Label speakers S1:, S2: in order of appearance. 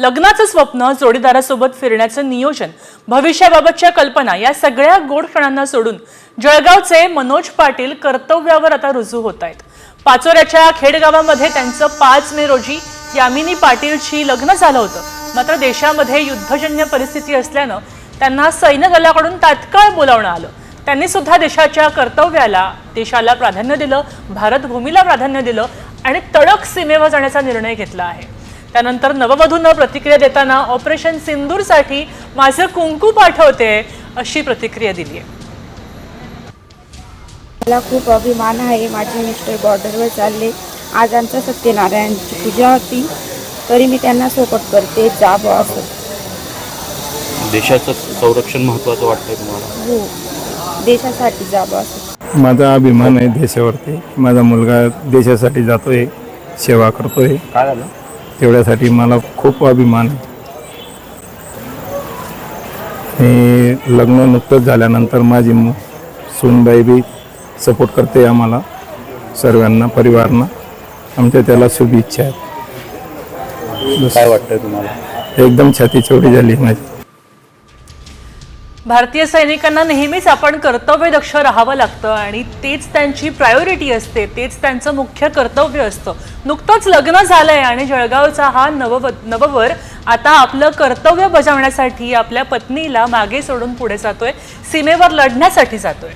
S1: लग्नाचं स्वप्न जोडीदारासोबत फिरण्याचं नियोजन भविष्याबाबतच्या कल्पना या सगळ्या गोड क्षणांना सोडून जळगावचे मनोज पाटील कर्तव्यावर आता रुजू होत आहेत. पाचोऱ्याच्या खेडगावामध्ये त्यांचं पाच मे रोजी यामिनी पाटीलशी लग्न झालं होतं. मात्र देशामध्ये युद्धजन्य परिस्थिती असल्यानं त्यांना सैन्य दलाकडून तात्काळ बोलावणं आलं. त्यांनी सुद्धा देशाच्या कर्तव्याला देशाला प्राधान्य दिलं भारतभूमीला प्राधान्य दिलं आणि तडक सीमेवर जाण्याचा निर्णय घेतला आहे. त्यानंतर नववधूंना प्रतिक्रिया देताना ऑपरेशन सिंदूरसाठी माझं कुंकू पाठवते अशी प्रतिक्रिया दिली आहे.
S2: मला खूप अभिमान आहे. माझे मिस्टर बॉर्डरवर चालले. आज आमच्या सत्यनारायणची पूजा होती. तरी मी त्यांना सपोर्ट करते. जा असं.
S3: देशाचं संरक्षण महत्त्वाचं वाटतंय तुम्हाला?
S2: हो. देशासाठी जा असं.
S4: माझा अभिमान आहे देशावरती. माझा मुलगा देशासाठी जातोय सेवा करतोय.
S3: काय झालं?
S4: तेवढ्यासाठी मला खूप अभिमान आहे. आणि लग्न नुकतंच झाल्यानंतर माझी मु- सूनबाई बी सपोर्ट करते आम्हाला सर्वांना परिवारांना. आमच्या त्याला शुभेच्छा आहेत.
S3: काय वाटतंय तुम्हाला?
S4: एकदम छाती चौडी झाली माझी.
S1: भारतीय सैनिकांना नेहमीच आपण कर्तव्यदक्ष राहावं लागतं आणि तेच त्यांची प्रायोरिटी असते तेच त्यांचं मुख्य कर्तव्य असतं. नुकतंच लग्न झालंय आणि जळगावचा हा नवव नववर आता आपलं कर्तव्य बजावण्यासाठी आपल्या पत्नीला मागे सोडून पुढे जातोय सीमेवर लढण्यासाठी जातोय.